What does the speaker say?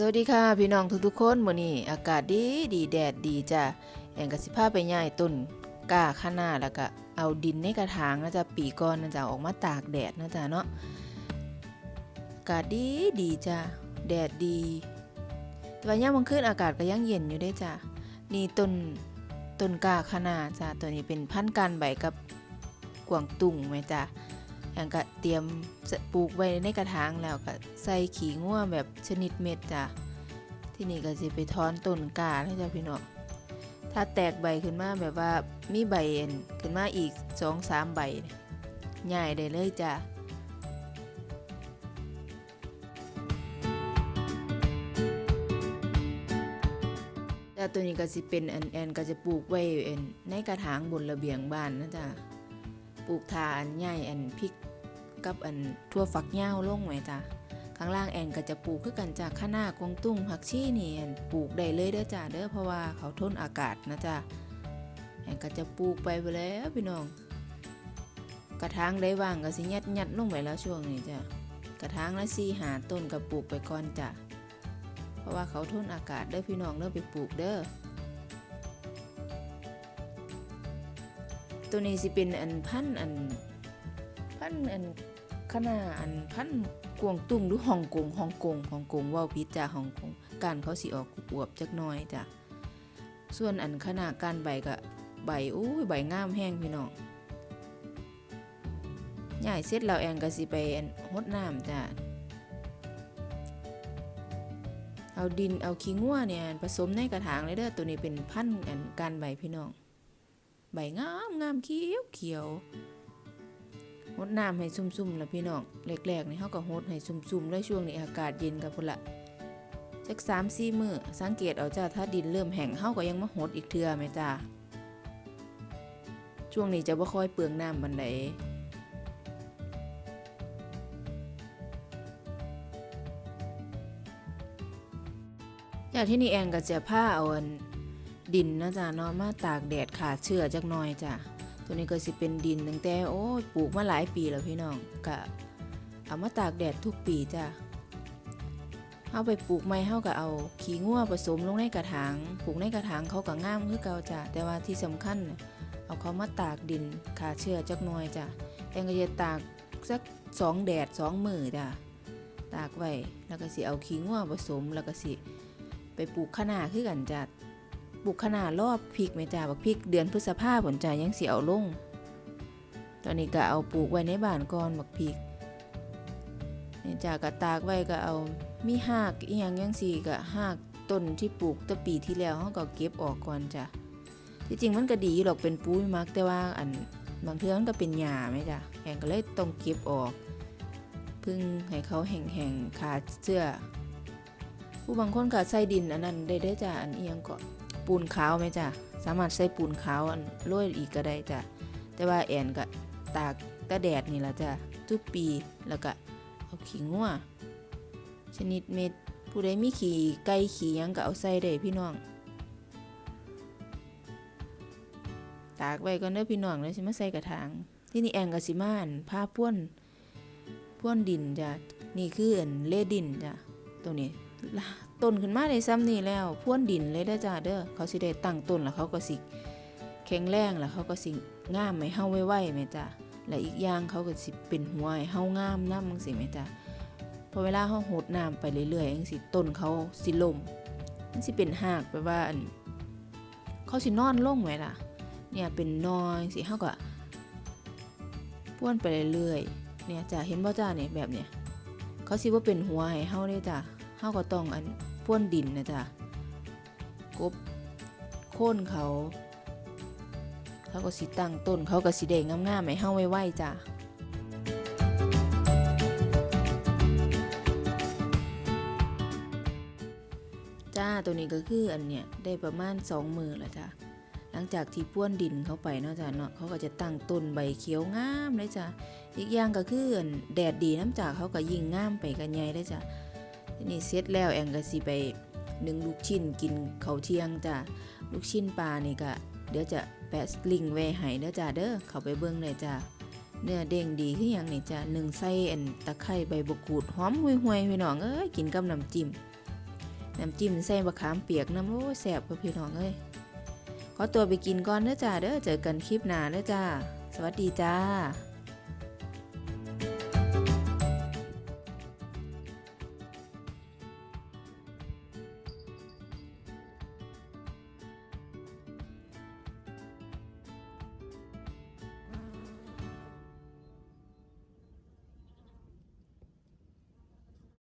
สวัสดีค่ะพี่น้องทุกๆคนมื้อนี้อากาศดีดีแดดดีจ้ะแองก็สิพาไปย้ายต้นกล้าข้าหน้าแล้วก็เอาดินในกระถางนะจ๊ะปีก่อนนะจ๊ะออกมาตากแดดนะจ๊ะเนาะอากาศดีดีจ้ะแดดดี แต่ว่ายามกลางคืนอากาศก็ยังเย็นอยู่ได้จ้ะนี่ต้นต้นกล้าข้าหน้าจ้ะตัวนี้เป็นพันธุ์การใบกับกวางตุ้งไหมจ้ะ อย่างก็เตรียมปลูกไว้ในกระถางแล้วก็ใส่ขี้ง่วแบบชนิดเม็ดจ้ะที่นี่ก็จะไปถอนต้นกาให้จ้ะพี่น้องถ้าแตกใบขึ้นมาแบบว่ามีใบเอันขึ้นมาอีกสองสามใบเนี่ได้เลยจ้ะแต่ตัวนี้ก็สิเป็นแอนแอนก็จะปลูกไว้อันในกระถางบนระเบียงบ้านนะจ๊ะปลูกทาอันใหญ่อันพริก กับอันทั่วฝักยาวลงไว้จ้ะข้างล่างแอนก็จะปลูกคือกันจากข้างหน้ากวงตุ้งผักชีนี่แอนปลูกได้เลยเด้อจ้ะเด้อเพราะว่าเขาทนอากาศนะจ้ะแอนก็จะปลูกไปไปแล้วพี่น้อง กระถางได้ว่างก็สิยัดยัดลงไปแล้วช่วงนี้จ้ะกระถางละสี่หาต้นก็ปลูกไปก่อนจ้ะเพราะว่าเขาทนอากาศเด้อพี่น้องเด้อไปปลูกเด้อตัวนี้สิเป็นอันพันอัน พันอันขนาดอันพันกวงตุ้งหรือฮ่องกงฮ่องกงฮ่องกงว่าพิจ้าฮ่องกงการเขาสิออกอวบจักน่อยจ้ะส่วนอันขนาดการใบก็ใบอุ้ยใบงามแห้งพี่น้องใหญ่เสร็จแล้วแอนก็สิไปอันหดน้ำจ้ะเอาดินเอาขี้งัวเนี่ยผสมในกระถางเลยเด้อตัวนี้เป็นพันธุ์อันการใบพี่น้อง ใบงามงามเขียวเขียว หดน้ำให้ซุ่มๆล้วพี่น้องแรกๆนี่เขาก็หดให้ซุ่มๆแล้วช่วงนี้อากาศเย็นกับพุ่นละจักสามสี่มือสังเกตเอาจ้าถ้าดินเริ่มแห้งเขาก็ยังมาหดอีกเทื่อไหมจ้าช่วงนี้จะบ่ค่อยเปลืองน้ำบันไดจากที่นี่แองก็จะผ้าเอาอันดินนะจ๊ะเนาะมาตากแดดขาดเชื้อจักหน่อยจ้ะ ตัวนี้ก็สิเป็นดินตั้งแต่โอ้ยปลูกมาหลายปีแล้วพี่น้องก็เอามาตากแดดทุกปีจ้ะเอาไปปลูกใหม่เฮาก็เอาขี้งัวผสมลงในกระถางปลูกในกระถางเขาก็งามคือเก่าจ้ะแต่ว่าที่สำคัญเอาเขามาตากดินขาดเชื้อจักหน่อยจ้ะแองก็จะตากสักสองแดดสองมือจ้ะตากไว้แล้วก็สิเอาขี้งัวผสมแล้วก็สิไปปลูกคะน้าคือกันจ้ะ ปลูกขนาดรอบพริกไหมจ้าบักพริกเดือนพฤษภาผลจ่ายังเสียเอาลง ตอนนี้ก็เอาปลูกไว้ในบ้านก่อนบักพริกนี่จ้ากะตากไว้ก็เอามีหากอีหยังยังสี่ก็หากต้นที่ปลูกตั้งปีที่แล้วเขาก็เก็บออกก่อนจ้ะที่จริงมันก็ดีหรอกเป็นปุ้ยมักแต่ว่าอันบางเทื่อมันก็เป็นหญ้าไหมจ้ะแหงก็เลยต้องเก็บออกเพึ่งให้เขาแห้งๆขาดเสื้อผู้บางคนก็ใส่ดินอันนั้นได้ได้จ้ะอันเอียงก็ ปูนขาวไหมจ้ะสามารถใส่ปูนขาวอันโรยอีกก็ได้จ้ะแต่ว่าแอนก็ตากตะแดดนี่ละจ้ะทุกปีแล้วก็เอาขี้งัวชนิดเม็ดผู้ใดมีขี่ไก่ขี่ยังก็เอาใส่ได้พี่น้อง ตากไว้ก่อนเด้อพี่น้องแล้วสิมาใส่กระถาง ที่นี่แอนก็สิมานผ้าพ่วนพ่วนดินจ้ะนี่คืออันเล่ดินจ้ะตัวนี้ ต้นขึ้นมาได้ซ้ำนี่แล้วพ่วนดินเลยเด้จ้าเด้อเขาสิได้ตั้งต้นแล้วเขาก็สิแข็งแรงแล้วเขาก็สิงามไม่เฮาไว้ๆแม่จ้าและอีกอย่างเขาก็สิเป็นหัวให้เฮางามนำจังซี่แม่จ้าพอเวลาเฮาหดน้ำไปเรื่อยๆจังซี่ต้นเขาสิล่มมันสิเป็นหากแปลว่าอันเขาสินอนลงแม่ล่ะ เนี่ยเป็นนอนสิเฮาก็พ่วนไปเรื่อยๆเนี่ยจ้าเห็นบ่จ้าเนี่ยแบบเนี้ยเขาสิว่าเป็นหัวให้เฮาเด้จ้า เฮาก็ต้องอันพ่วนดินนะจ๊ะกบโค่นเขาเขาก็สิตั้งต้นเขาก็สิเด้งงามๆให้เฮาไว้ๆจ้ะจ้าตัวนี้ก็คืออันเนี้ยได้ประมาณสองมือแล้วจ้ะหลังจากที่พ่วนดินเข้าไปเนาะจ้ะเนาะเขาก็จะตั้งต้นใบเขียวงามเลยจ้ะอีกอย่างก็คืออันแดดดีน้ำจากเขาก็ยิ่งงามไปกันใหญ่เลยจ้ะ นี้เสร็จแล้วแองก็สิไปนึ่งลูกชิ้นกินเขาเที่ยงจ้ะลูกชิ้นปลานี่ก็เดี๋ยวจะแปะลิงก์ไว้ให้เด้อจ้าเด้อเขาไปเบิ่งเลยจ้าเนื้อเด้งดีคือหยังนี่จ้ะหนึ่งใส่อันตะไคร้ใบมะกรูดหอมห่วยๆพี่น้องเอ้ยกินกับน้ำจิ้มน้ำจิ้มใส่บะขามเปียกน้ำโอ้แซ่บกับพี่น้องเอ้ยขอตัวไปกินก่อนเด้อจ้าเด้อเจอกันคลิปหน้าเด้อจ้าสวัสดีจ้า